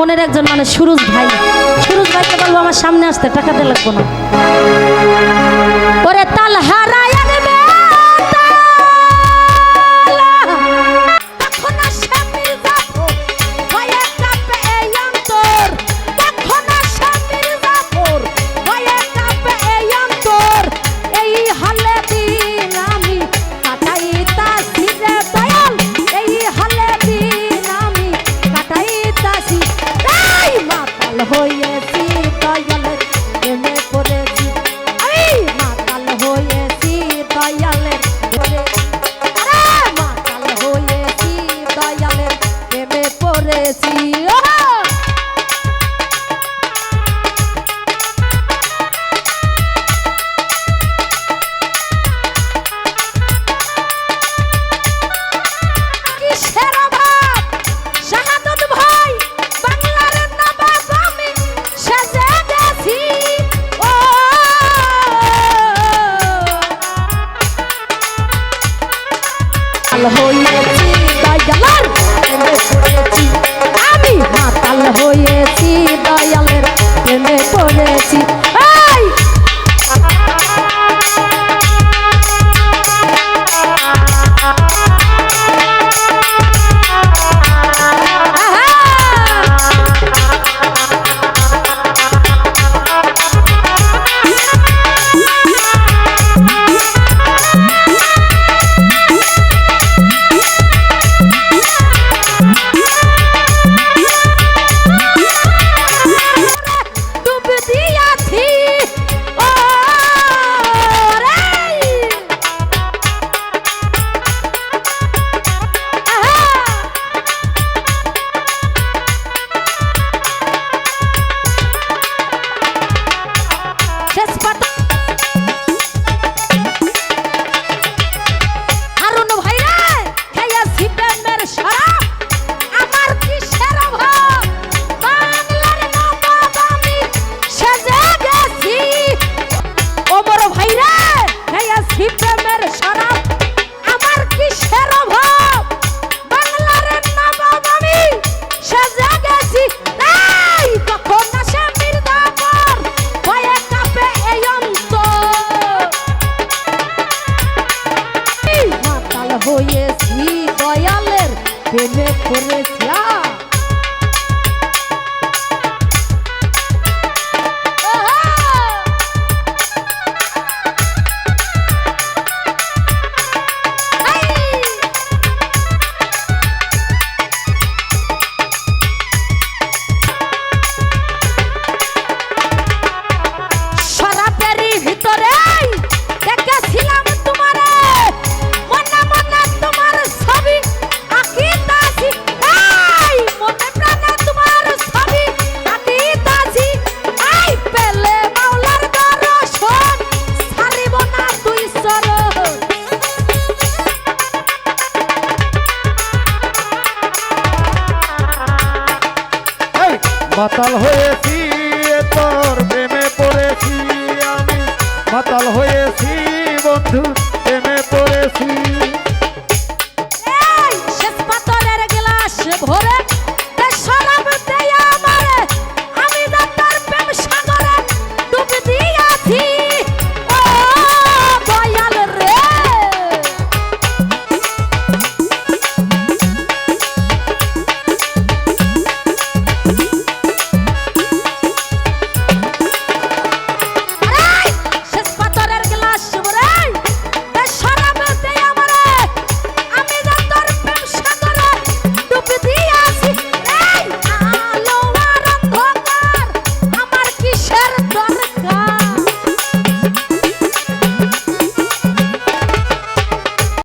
মনের একজন মানে সুরুজ ভাই। সুরুজ ভাইকে বলব, আমার সামনে আসতে টাকা দিয়ে লাগবো না। I'll hold you. ভুলে মাতাল হয়েছি তোর প্রেমে পড়েছি আমি। মাতাল হয়েছি, বন্ধু, প্রেমে পড়েছি। শেষ পাতলের গ্লাস ভরে